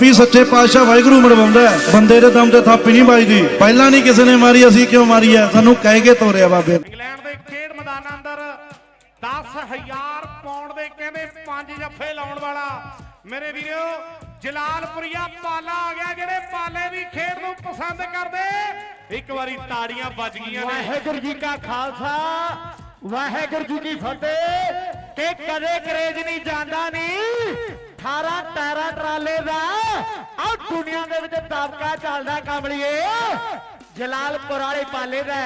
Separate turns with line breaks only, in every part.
ਵੀ ਸੱਚੇ ਪਾਤਸ਼ਾਹ ਵਾਹਿਗੁਰੂ ਮਰਵਾਉਂਦਾ ਹੈ। ਬੰਦੇ ਦੇ ਦਮ ਤੇ ਥਾਪੀ ਨਹੀਂ ਵੱਜਦੀ। ਪਹਿਲਾਂ ਨਹੀਂ ਕਿਸੇ ਨੇ ਮਾਰੀ ਅਸੀਂ ਕਿਉਂ ਮਾਰੀ ਹੈ? ਸਾਨੂੰ ਕਹਿ ਕੇ ਤੋਰਿਆ ਬਾਬੇ।
ਇੰਗਲੈਂਡ ਦੇ ਖੇਡ ਮੈਦਾਨਾਂ ਅੰਦਰ 10000 ਪਾਉਂਡ ਦੇ ਕਹਿੰਦੇ ਪੰਜ ਜੱਫੇ ਲਾਉਣ ਵਾਲਾ ਮੇਰੇ ਵੀਰੋ ਜਲਾਲਪੁਰੀਆ ਪਾਲਾ ਆ ਗਿਆ ਜਿਹੜੇ ਪਾਲੇ ਦੀ ਖੇਡ ਨੂੰ ਪਸੰਦ ਕਰਦੇ। ਇੱਕ ਵਾਰੀ ਤਾੜੀਆਂ ਵੱਜ ਗਈਆਂ ਨੇ।
ਵਾਹਿਗੁਰੂ ਜੀ ਕਾ ਖਾਲਸਾ ਵਾਹਿਗੁਰੂ ਜੀ ਕੀ ਫਤਿਹ। ਕਿ ਕਦੇ ਕਰੇਜ ਨਹੀਂ ਜਾਂਦਾ ਨਹੀਂ 18 ਟਾਇਰਾਂ ਟਰਾਲੇ ਦਾ ਆ ਦੁਨੀਆ ਦੇ ਵਿੱਚ ਦਬਕਾ ਚੱਲਦਾ ਕਮਲੀਏ। ਜਲਾਲਪੁਰ ਵਾਲੇ ਪਾਲੇ ਦਾ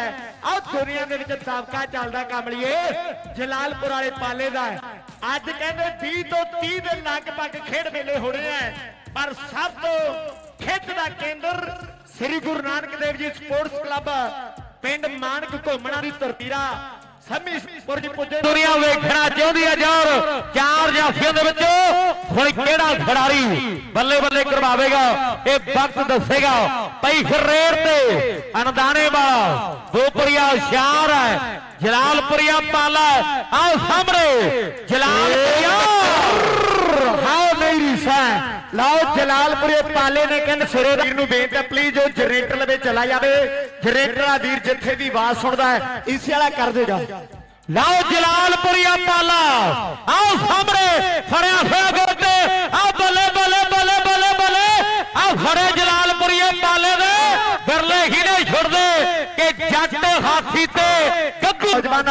ਆ ਦੁਨੀਆ ਦੇ ਵਿੱਚ ਦਬਕਾ ਚੱਲਦਾ ਕਮਲੀਏ। ਜਲਾਲਪੁਰ ਵਾਲੇ ਪਾਲੇ ਦਾ ਅੱਜ ਕਹਿੰਦੇ 20 ਤੋਂ 30 ਦੇ ਲਗਭਗ ਖੇਡ ਮੇਲੇ ਹੋਣੇ ਆ ਪਰ ਸਭ ਤੋਂ ਖਿੱਚ ਦਾ ਕੇਂਦਰ ਸ੍ਰੀ ਗੁਰੂ ਨਾਨਕ ਦੇਵ ਜੀ ਸਪੋਰਟਸ ਕਲੱਬ, ਪਿੰਡ ਮਾਨਕ ਘੁੰਮਣਾ ਦੀ ਤਰਤੀਰਾ, ਸਮੀ ਪੁਰਜ ਪੁੱਜੇ। ਦੁਨੀਆ ਵੇਖਣਾ ਚਾਹੁੰਦੀ ਹੈ ਜੋਰ, ਚਾਰ ਜਾਫੀਆਂ ਦੇ ਵਿੱਚ। ਹੁਣ ਕਿਹੜਾ ਖਿਡਾਰੀ ਬੱਲੇ ਬੱਲੇ ਕਰਵਾਵੇਗਾ? ਇਹ ਵਕਤ ਦੱਸੇਗਾ। ਪਈ ਫਿਰ ਰੇਡ ਤੇ ਅਨਦਾਨੇ ਵਾਲਾ ਦੋਪਰੀਆ ਹੁਸ਼ਿਆਰ ਹੈ। ਜਲਾਲਪੁਰੀਆ ਪਾਲਾ ਆਓ ਸਾਹਮਣੇ ਜਲਾਲਪੁਰੀਆ। ਹਾਓ ਮੇਰੀ ਸਾ ਲਓ ਜਲਾਲਪੁਰੇ ਪਾਲੇ ਨੇ ਕਹਿੰਦੇ ਸਿਰੇ ਵੀਰ ਨੂੰ ਬੇਨਤੀ ਹੈ ਪਲੀਜ਼ ਉਹ ਜਨਰੇਟਰ ਲਵੇ ਚਲਾ ਜਾਵੇ। ਜਨਰੇਟਰ ਦਾ ਵੀਰ ਜਿੱਥੇ ਦੀ ਆਵਾਜ਼ ਸੁਣਦਾ ਹੈ ਇਸੇ ਵਾਲਾ ਕਰ ਦੇਗਾ। ਲਓ ਜਲਾਲਪੁਰੀਆ ਪਾਲਾ। ਆਓ ਸਾਹਮਣੇ ਫੜਿਆ ਹੋਇਆ ਗੋਡੇ ਆ ਬੱਲੇ ਬੱਲੇ ਬੱਲੇ ਬੱਲੇ ਬੱਲੇ ਆ ਫੜੇ ਜਲਾਲਪੁਰੀਆ ਪਾਲੇ ਦੇ ਬਿਰਲੇ ਹੀ ਨਹੀਂ ਛੁੱਟਦੇ ਕਿ ਜੱਟ ਹਾਥੀ ਤੇ ਗੱਗੂ ਨੌਜਵਾਨ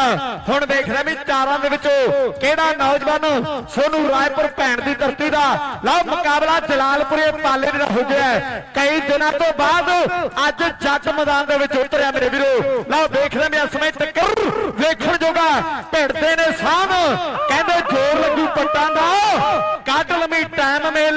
ਹੁਣ ਦੇਖ ਰਿਹਾ ਵੀ ਚਾਰਾਂ ਦੇ ਵਿੱਚੋਂ ਕਿਹੜਾ ਨੌਜਵਾਨ ਸੋਨੂ ਰਾਏਪੁਰ ਭੈਣ ਦੀ ਧਰਤੀ ਦਾ। ਲਓ ਮੁਕਾਬਲਾ ਜਲਾਲਪੁਰੇ ਪਾਲੇ ਦਾ ਹੋ ਗਿਆ। ਕਈ ਦਿਨਾਂ ਤੋਂ ਬਾਅਦ ਅੱਜ ਜੱਟ ਮੈਦਾਨ ਦੇ ਵਿੱਚ ਉਤਰਿਆ ਮੇਰੇ ਵੀਰੋ। ਲਓ ਦੇਖ ਰਹੇ ਮੈਂ ਸਮੇਂ ਟੱਕਰ ਵੇਖਣ ਜੋਗਾ ਭਿੜਦੇ ਨੇ ਸਾਹ ਕਹਿੰਦੇ ਜ਼ੋਰ ਲੱਗੂ ਪੱਟਾਂ ਦਾ। ਕੱਢ ਲੰਮੀ ਟਾਈਮ ਮੇਲਾ